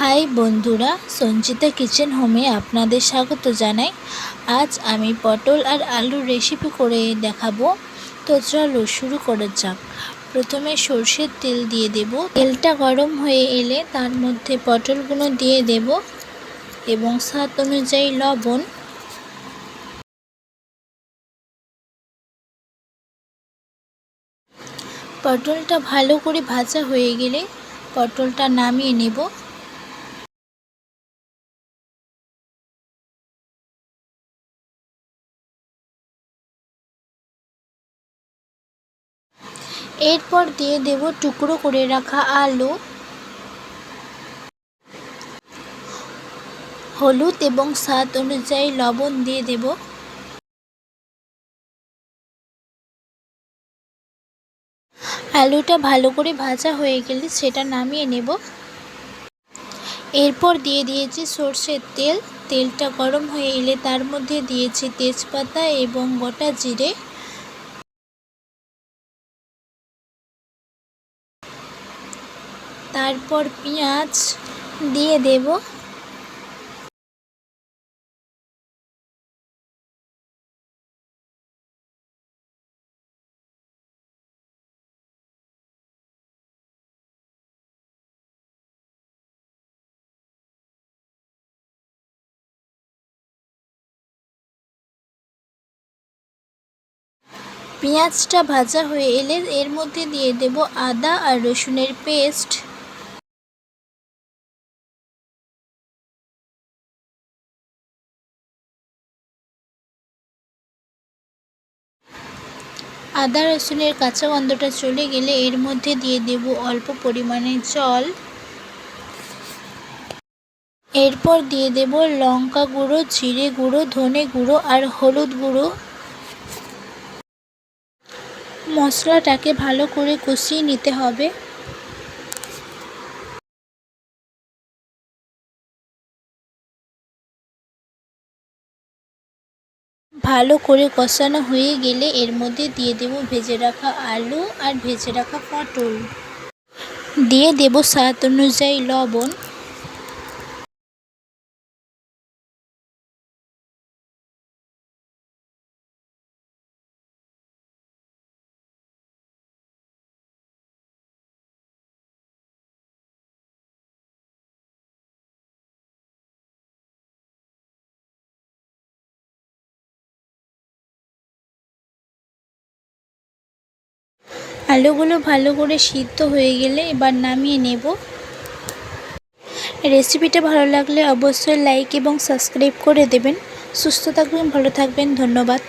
High বন্ধুরা, Sanchita kitchen হোমে আপনাদের স্বাগত জানাই। আজ আমি পটল আর আলুর রেসিপি করে দেখাবো। তো চলো শুরু করা যাক। প্রথমে সর্ষের তেল দিয়ে দেব। তেলটা গরম হয়ে এলে তার মধ্যে পটলগুলো দিয়ে দেব এবং স্বাদ অনুযায়ী লবণ। পটলটা ভালো করে ভাজা হয়ে গেলে পটলটা নামিয়ে নেব। এরপর দিয়ে দেব টুকরো করে রাখা আলু। হলুদ এবং স্বাদ অনুযায়ী লবণ দিয়ে দেব। আলুটা ভালো করে ভাজা হয়ে গেলে সেটা নামিয়ে নেব। এরপর দিয়ে দিয়েছি সর্ষের তেল। তেলটা গরম হয়ে এলে তার মধ্যে দিয়েছি তেজপাতা এবং গোটা জিরে। তারপর পেঁয়াজ দিয়ে দেব। পেঁয়াজটা ভাজা হয়ে এলে এর মধ্যে দিয়ে দেব আদা আর রসুনের পেস্ট। আদা রসুনের কাঁচা গন্ধটা চলে গেলে এর মধ্যে দিয়ে দেব অল্প পরিমাণে জল। এরপর দিয়ে দেব লঙ্কা গুঁড়ো, জিরে গুঁড়ো, ধনে গুঁড়ো আর হলুদ গুঁড়ো। মশলাটাকে ভালো করে কষিয়ে নিতে হবে। ভালো করে কষানো হয়ে গেলে এর মধ্যে দিয়ে দেব ভেজে রাখা আলু আর ভেজে রাখা পটল। দিয়ে দেব স্বাদ অনুযায়ী লবণ। আলুগুলো ভালো করে সিদ্ধ হয়ে গেলে এবার নামিয়ে নেব। রেসিপিটা ভালো লাগলে অবশ্যই লাইক এবং সাবস্ক্রাইব করে দেবেন। সুস্থ থাকবেন, ভালো থাকবেন, ধন্যবাদ।